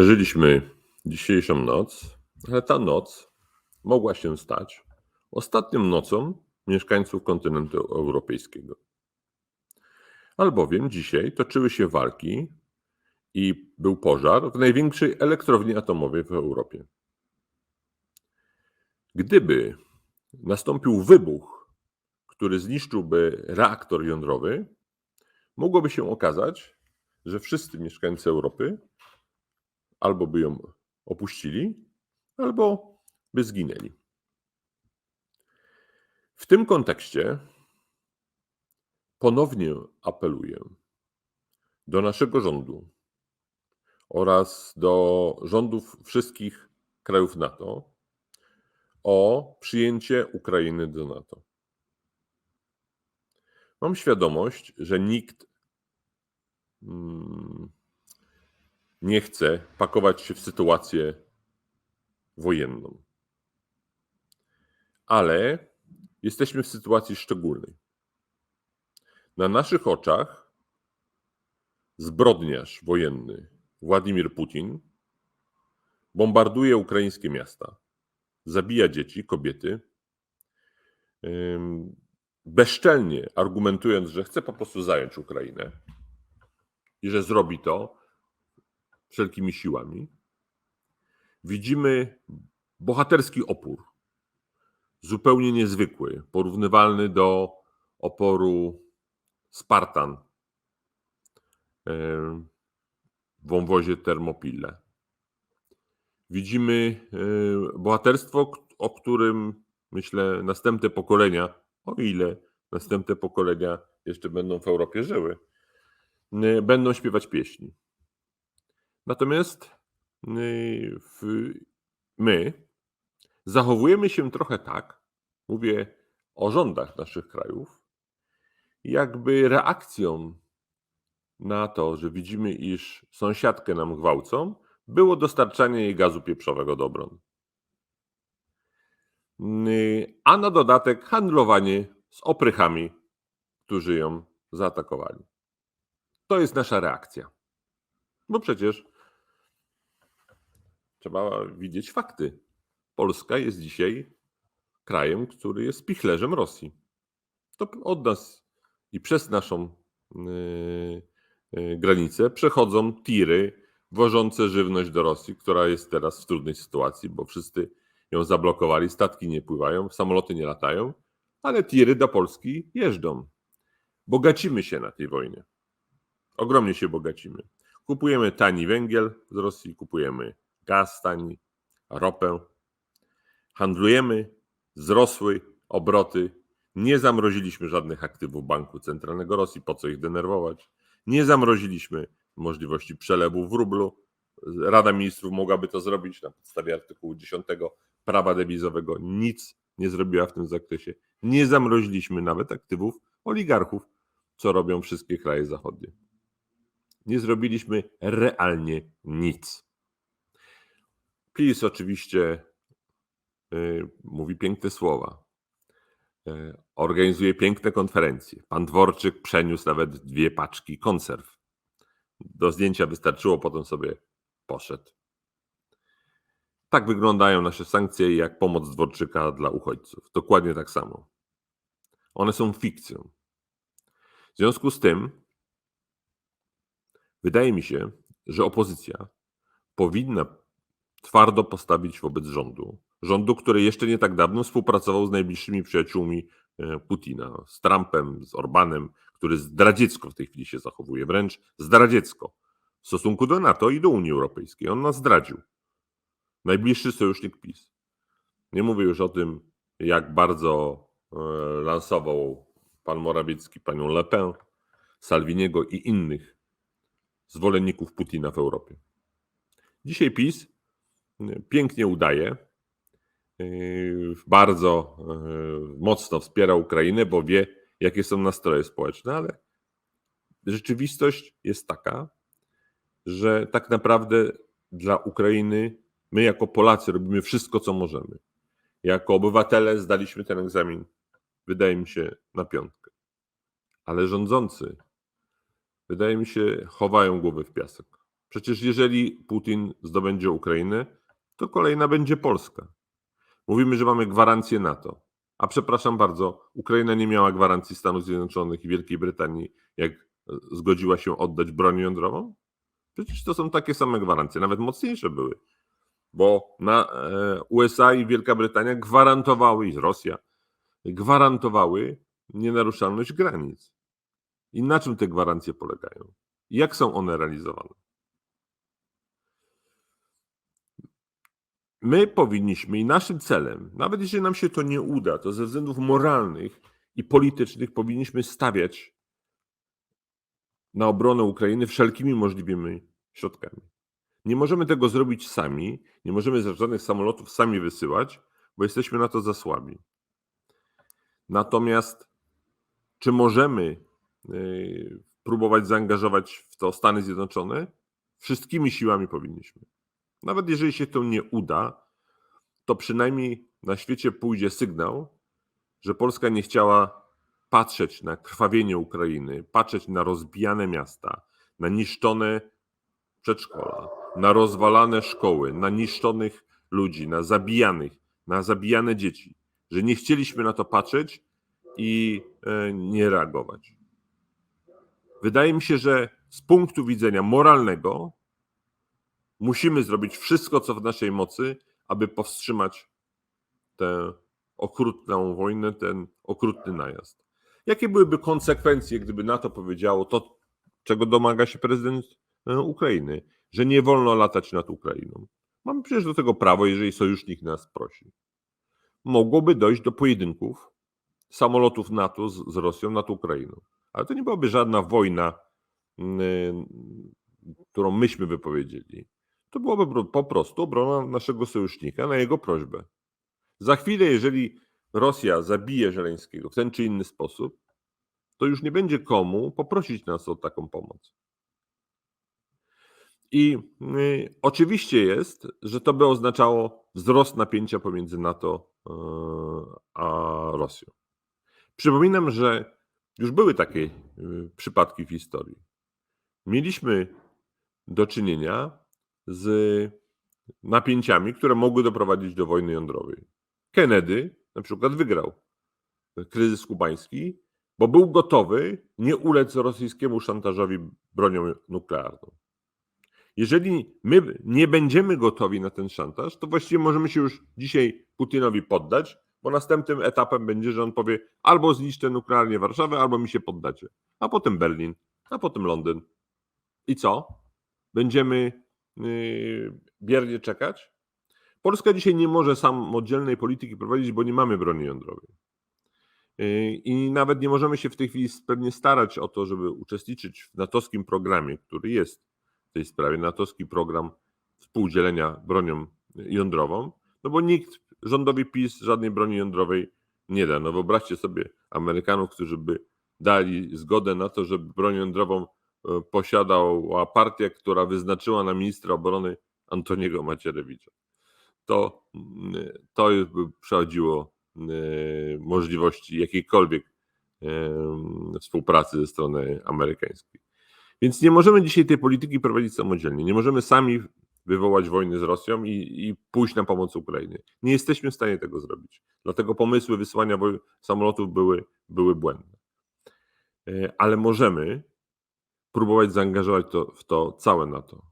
Przeżyliśmy dzisiejszą noc, ale ta noc mogła się stać ostatnią nocą mieszkańców kontynentu europejskiego. Albowiem dzisiaj toczyły się walki i był pożar w największej elektrowni atomowej w Europie. Gdyby nastąpił wybuch, który zniszczyłby reaktor jądrowy, mogłoby się okazać, że wszyscy mieszkańcy Europy albo by ją opuścili, albo by zginęli. W tym kontekście ponownie apeluję do naszego rządu oraz do rządów wszystkich krajów NATO o przyjęcie Ukrainy do NATO. Mam świadomość, że nikt mm, nie chce pakować się w sytuację wojenną. Ale jesteśmy w sytuacji szczególnej. Na naszych oczach zbrodniarz wojenny Władimir Putin bombarduje ukraińskie miasta, zabija dzieci, kobiety, bezczelnie argumentując, że chce po prostu zająć Ukrainę i że zrobi to wszelkimi siłami. Widzimy bohaterski opór, zupełnie niezwykły, porównywalny do oporu Spartan w wąwozie Termopile. Widzimy bohaterstwo, o którym myślę następne pokolenia, o ile następne pokolenia jeszcze będą w Europie żyły, będą śpiewać pieśni. Natomiast y, my zachowujemy się trochę tak, mówię o rządach naszych krajów, jakby reakcją na to, że widzimy, iż sąsiadkę nam gwałcą, było dostarczanie jej gazu pieprzowego do obrony. Y, a na dodatek handlowanie z oprychami, którzy ją zaatakowali. To jest nasza reakcja. Bo przecież trzeba widzieć fakty. Polska jest dzisiaj krajem, który jest pichlerzem Rosji. To od nas i przez naszą yy, yy, granicę przechodzą tiry wożące żywność do Rosji, która jest teraz w trudnej sytuacji, bo wszyscy ją zablokowali, statki nie pływają, samoloty nie latają, ale tiry do Polski jeżdżą. Bogacimy się na tej wojnie. Ogromnie się bogacimy. Kupujemy tani węgiel z Rosji, kupujemy tani, ropę. Handlujemy, wzrosły obroty. Nie zamroziliśmy żadnych aktywów Banku Centralnego Rosji, po co ich denerwować. Nie zamroziliśmy możliwości przelewu w rublu. Rada Ministrów mogłaby to zrobić na podstawie artykułu 10 prawa dewizowego. Nic nie zrobiła w tym zakresie. Nie zamroziliśmy nawet aktywów oligarchów, co robią wszystkie kraje zachodnie. Nie zrobiliśmy realnie nic. PiS oczywiście y, mówi piękne słowa. Y, organizuje piękne konferencje. Pan Dworczyk przeniósł nawet dwie paczki konserw. Do zdjęcia wystarczyło, potem sobie poszedł. Tak wyglądają nasze sankcje, jak pomoc Dworczyka dla uchodźców. Dokładnie tak samo. One są fikcją. W związku z tym, wydaje mi się, że opozycja powinna twardo postawić wobec rządu. Rządu, który jeszcze nie tak dawno współpracował z najbliższymi przyjaciółmi e, Putina, z Trumpem, z Orbanem, który zdradziecko w tej chwili się zachowuje, wręcz zdradziecko w stosunku do NATO i do Unii Europejskiej. On nas zdradził. Najbliższy sojusznik PiS. Nie mówię już o tym, jak bardzo e, lansował pan Morawiecki panią Le Pen, Salviniego i innych zwolenników Putina w Europie. Dzisiaj PiS pięknie udaje. Yy, bardzo yy, mocno wspiera Ukrainę, bo wie, jakie są nastroje społeczne, ale rzeczywistość jest taka, że tak naprawdę dla Ukrainy my, jako Polacy, robimy wszystko, co możemy. Jako obywatele zdaliśmy ten egzamin, wydaje mi się, na piątkę. Ale rządzący, wydaje mi się, chowają głowy w piasek. Przecież jeżeli Putin zdobędzie Ukrainę, to kolejna będzie Polska. Mówimy, że mamy gwarancję NATO. A przepraszam bardzo, Ukraina nie miała gwarancji Stanów Zjednoczonych i Wielkiej Brytanii, jak zgodziła się oddać broń jądrową? Przecież to są takie same gwarancje, nawet mocniejsze były. Bo na e, USA i Wielka Brytania gwarantowały, i Rosja, gwarantowały nienaruszalność granic. I na czym te gwarancje polegają? Jak są one realizowane? My powinniśmy i naszym celem, nawet jeżeli nam się to nie uda, to ze względów moralnych i politycznych powinniśmy stawiać na obronę Ukrainy wszelkimi możliwymi środkami. Nie możemy tego zrobić sami, nie możemy żadnych samolotów sami wysyłać, bo jesteśmy na to za słabi. Natomiast czy możemy yy, próbować zaangażować w to Stany Zjednoczone? Wszystkimi siłami powinniśmy. Nawet jeżeli się to nie uda, to przynajmniej na świecie pójdzie sygnał, że Polska nie chciała patrzeć na krwawienie Ukrainy, patrzeć na rozbijane miasta, na niszczone przedszkola, na rozwalane szkoły, na niszczonych ludzi, na zabijanych, na zabijane dzieci, że nie chcieliśmy na to patrzeć i e, nie reagować. Wydaje mi się, że z punktu widzenia moralnego musimy zrobić wszystko, co w naszej mocy, aby powstrzymać tę okrutną wojnę, ten okrutny najazd. Jakie byłyby konsekwencje, gdyby NATO powiedziało to, czego domaga się prezydent e, Ukrainy, że nie wolno latać nad Ukrainą? Mamy przecież do tego prawo, jeżeli sojusznik nas prosi. Mogłoby dojść do pojedynków samolotów NATO z, z Rosją nad Ukrainą. Ale to nie byłaby żadna wojna, yy, którą myśmy wypowiedzieli. To byłaby po prostu obrona naszego sojusznika na jego prośbę. Za chwilę, jeżeli Rosja zabije Żeleńskiego w ten czy inny sposób, to już nie będzie komu poprosić nas o taką pomoc. I y, oczywiście jest, że to by oznaczało wzrost napięcia pomiędzy NATO y, a Rosją. Przypominam, że już były takie y, przypadki w historii. Mieliśmy do czynienia z napięciami, które mogły doprowadzić do wojny jądrowej. Kennedy na przykład wygrał kryzys kubański, bo był gotowy nie ulec rosyjskiemu szantażowi bronią nuklearną. Jeżeli my nie będziemy gotowi na ten szantaż, to właściwie możemy się już dzisiaj Putinowi poddać, bo następnym etapem będzie, że on powie albo zniszczę nuklearnie Warszawę, albo mi się poddacie. A potem Berlin, a potem Londyn. I co? Będziemy biernie czekać? Polska dzisiaj nie może samodzielnej polityki prowadzić, bo nie mamy broni jądrowej. Yy, I nawet nie możemy się w tej chwili pewnie starać o to, żeby uczestniczyć w natowskim programie, który jest w tej sprawie, natowski program współdzielenia bronią jądrową, no bo nikt rządowi PiS żadnej broni jądrowej nie da. No wyobraźcie sobie Amerykanów, którzy by dali zgodę na to, żeby broń jądrową posiadała partia, która wyznaczyła na ministra obrony Antoniego Macierewicza. To, mm, to by przechodziło e, możliwości jakiejkolwiek e, współpracy ze strony amerykańskiej. Więc nie możemy dzisiaj tej polityki prowadzić samodzielnie. Nie możemy sami wywołać wojny z Rosją i, i pójść na pomoc Ukrainie. Nie jesteśmy w stanie tego zrobić. Dlatego pomysły wysyłania samolotów były, były błędne. E, ale możemy próbować zaangażować to, w to całe NATO.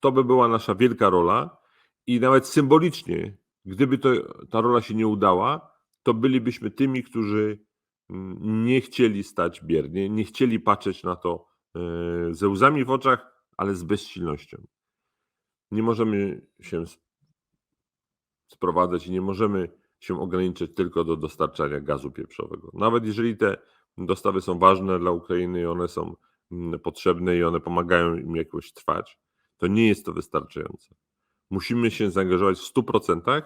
To by była nasza wielka rola i nawet symbolicznie, gdyby to, ta rola się nie udała, to bylibyśmy tymi, którzy mm, nie chcieli stać biernie, nie chcieli patrzeć na to e, ze łzami w oczach, ale z bezsilnością nie możemy się sprowadzać i nie możemy się ograniczyć tylko do dostarczania gazu pieprzowego. Nawet jeżeli te dostawy są ważne dla Ukrainy i one są potrzebne i one pomagają im jakoś trwać, to nie jest to wystarczające. Musimy się zaangażować w 100%,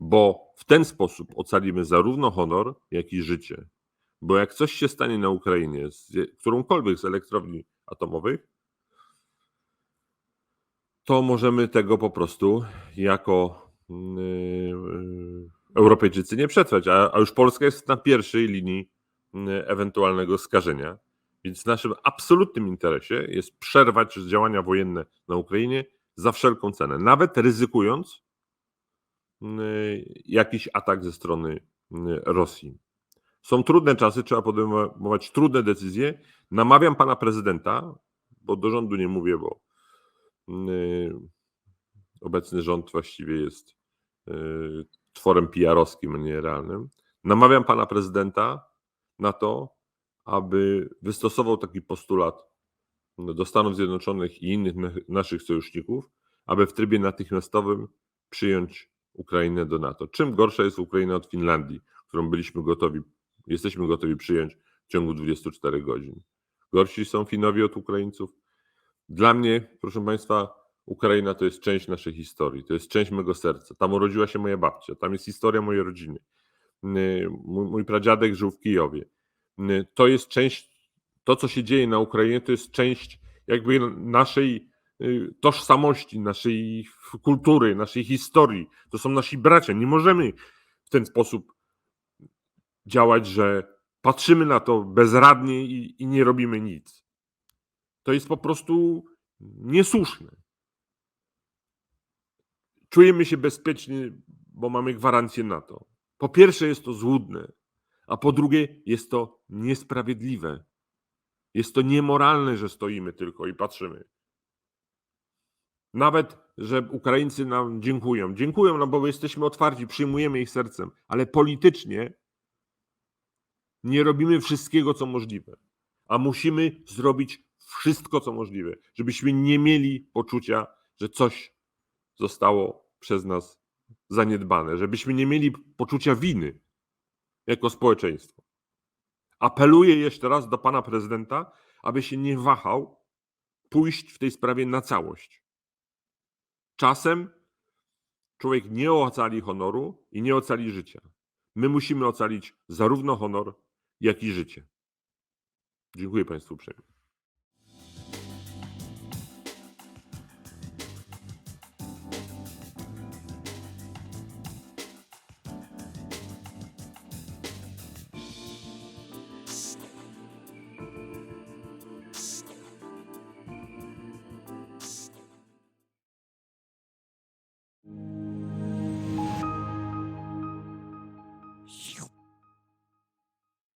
bo w ten sposób ocalimy zarówno honor, jak i życie. Bo jak coś się stanie na Ukrainie, z którąkolwiek z elektrowni atomowych, to możemy tego po prostu jako yy, Europejczycy nie przetrwać, a, a już Polska jest na pierwszej linii yy, ewentualnego skażenia. Więc w naszym absolutnym interesie jest przerwać działania wojenne na Ukrainie za wszelką cenę, nawet ryzykując y, jakiś atak ze strony y, Rosji. Są trudne czasy, trzeba podejmować trudne decyzje. Namawiam pana prezydenta, bo do rządu nie mówię, bo y, obecny rząd właściwie jest y, tworem PR-owskim, a nie realnym. Namawiam pana prezydenta na to, aby wystosował taki postulat do Stanów Zjednoczonych i innych na- naszych sojuszników, aby w trybie natychmiastowym przyjąć Ukrainę do NATO. Czym gorsza jest Ukraina od Finlandii, którą byliśmy gotowi, jesteśmy gotowi przyjąć w ciągu 24 godzin. Gorsi są Finowie od Ukraińców. Dla mnie, proszę Państwa, Ukraina to jest część naszej historii, to jest część mego serca. Tam urodziła się moja babcia, tam jest historia mojej rodziny. Yy, Mój, mój pradziadek żył w Kijowie. Yy, To jest część, to co się dzieje na Ukrainie, to jest część jakby naszej yy, tożsamości, naszej kultury, naszej historii. To są nasi bracia. Nie możemy w ten sposób działać, że patrzymy na to bezradnie i, i nie robimy nic. To jest po prostu niesłuszne. Czujemy się bezpiecznie, bo mamy gwarancję na to. Po pierwsze, jest to złudne, a po drugie, jest to niesprawiedliwe. Jest to niemoralne, że stoimy tylko i patrzymy. Nawet, że Ukraińcy nam dziękują. Dziękują, no bo jesteśmy otwarci, przyjmujemy ich sercem, ale politycznie nie robimy wszystkiego, co możliwe. A musimy zrobić wszystko, co możliwe, żebyśmy nie mieli poczucia, że coś zostało przez nas zaniedbane, żebyśmy nie mieli poczucia winy jako społeczeństwo. Apeluję jeszcze raz do pana prezydenta, aby się nie wahał pójść w tej sprawie na całość. Czasem człowiek nie ocali honoru i nie ocali życia. My musimy ocalić zarówno honor, jak i życie. Dziękuję Państwu uprzejmie.